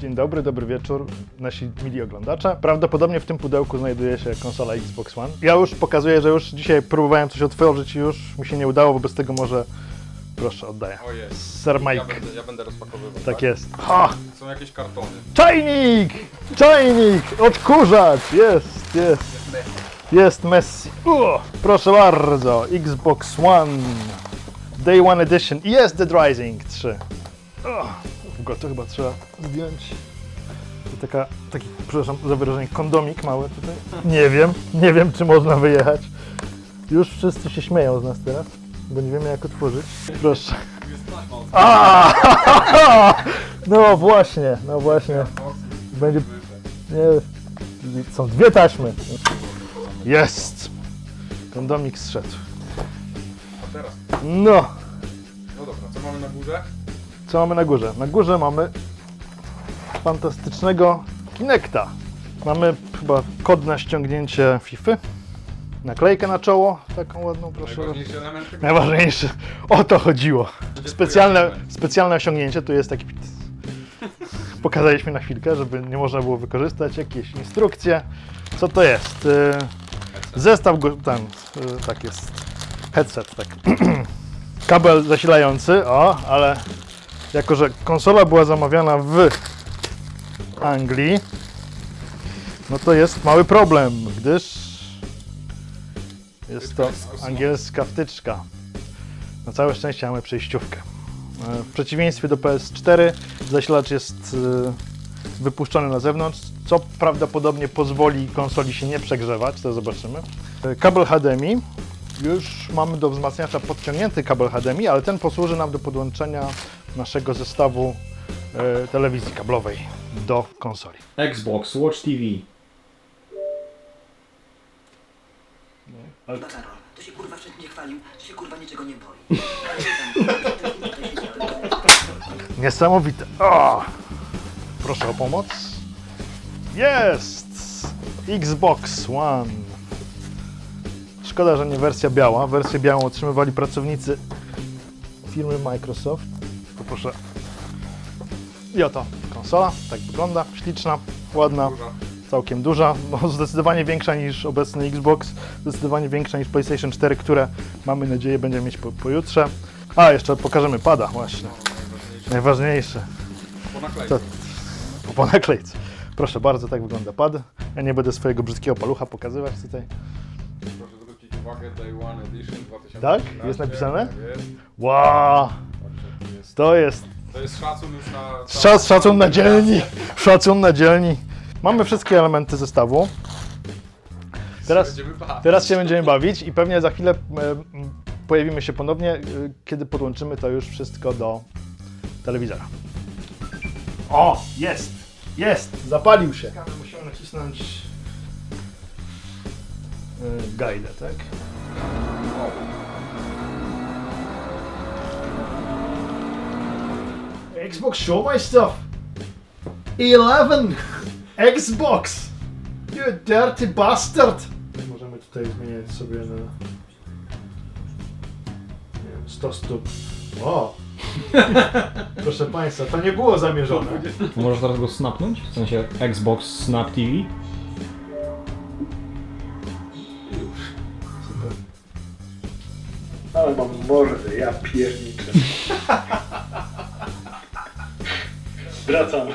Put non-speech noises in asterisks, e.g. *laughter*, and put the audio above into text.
Dzień dobry, dobry wieczór, nasi mili oglądacze. Prawdopodobnie w tym pudełku znajduje się konsola Xbox One. Ja już pokazuję, że już dzisiaj próbowałem coś otworzyć i już mi się nie udało, wobec tego może... Proszę, oddaję. O jest. Sir Ja Mike. będę, ja będę rozpakowywał. Tak jest. Ha! Są jakieś kartony. Czajnik! Czajnik! Odkurzacz! Jest, jest. Jest Messi. O, proszę bardzo, Xbox One. Day One Edition. I jest Dead Rising 3. O, to chyba trzeba zdjąć. To taka, taki, przepraszam za wyrażenie, kondomik mały tutaj. Nie wiem, nie wiem czy można wyjechać. Już wszyscy się śmieją z nas teraz, bo nie wiemy jak otworzyć. Proszę. A! No właśnie, no właśnie. Będzie. Nie, są dwie taśmy. Jest! Kondomik zszedł. A teraz. No, No dobra, co mamy na górze? Co mamy na górze? Na górze mamy fantastycznego Kinecta. Mamy chyba kod na ściągnięcie FIFA. Naklejkę na czoło, taką ładną, proszę. Najważniejszy element tego. Najważniejsze. O to chodziło. Specjalne, specjalne osiągnięcie, tu jest taki. Pokazaliśmy na chwilkę, żeby nie można było wykorzystać. Jakieś instrukcje. Co to jest? Y, Zestaw, go- ten, y, tak jest. Headset, tak. *clears throat* Kabel zasilający, o, ale jako, że konsola była zamawiana w Anglii, no to jest mały problem, gdyż jest to angielska wtyczka. Na całe szczęście mamy przejściówkę. E, W przeciwieństwie do PS4 zasilacz jest e, wypuszczony na zewnątrz, co prawdopodobnie pozwoli konsoli się nie przegrzewać, to zobaczymy. E, Kabel HDMI. Już mamy do wzmacniacza podciągnięty kabel HDMI, ale ten posłuży nam do podłączenia naszego zestawu e, telewizji kablowej do konsoli. Xbox, Watch TV. Ale to się kurwa wszędzie chwalił, że się kurwa niczego nie boi. Niesamowite. O! Proszę o pomoc. Jest! Xbox One. Szkoda, że nie wersja biała. Wersję białą otrzymywali pracownicy firmy Microsoft. Poproszę. I oto konsola. Tak wygląda. Śliczna, ładna, całkiem duża. No, zdecydowanie większa niż obecny Xbox. Zdecydowanie większa niż PlayStation 4, które mamy nadzieję będziemy mieć po, pojutrze. A, jeszcze pokażemy pada właśnie. Najważniejsze. Najważniejsze. Po naklejce. To po naklejce. Proszę bardzo, tak wygląda pad. Ja nie będę swojego brzydkiego palucha pokazywać tutaj. Proszę zwrócić uwagę, Day One Edition 2015. Tak? Jest napisane? Tak. Wow, jest. to jest To jest szacun już na... szac, szacun na dzielni. Szacun na dzielni. Mamy wszystkie elementy zestawu. Teraz, Będziemy bawić. teraz się będziemy bawić i pewnie za chwilę e, m, pojawimy się ponownie, e, kiedy podłączymy to już wszystko do telewizora. O, jest, jest, zapalił się. Musimy nacisnąć e, gajdę, tak? Xbox, show my stuff. 11 Xbox. You dirty bastard. Możemy tutaj zmieniać sobie na nie wiem, 100 stóp. O! *laughs* Proszę Państwa, to nie było zamierzone. Możesz teraz go snapnąć? W sensie Xbox Snap TV? Super. Ale mam mordę, ja pierniczę. *laughs* Wracam.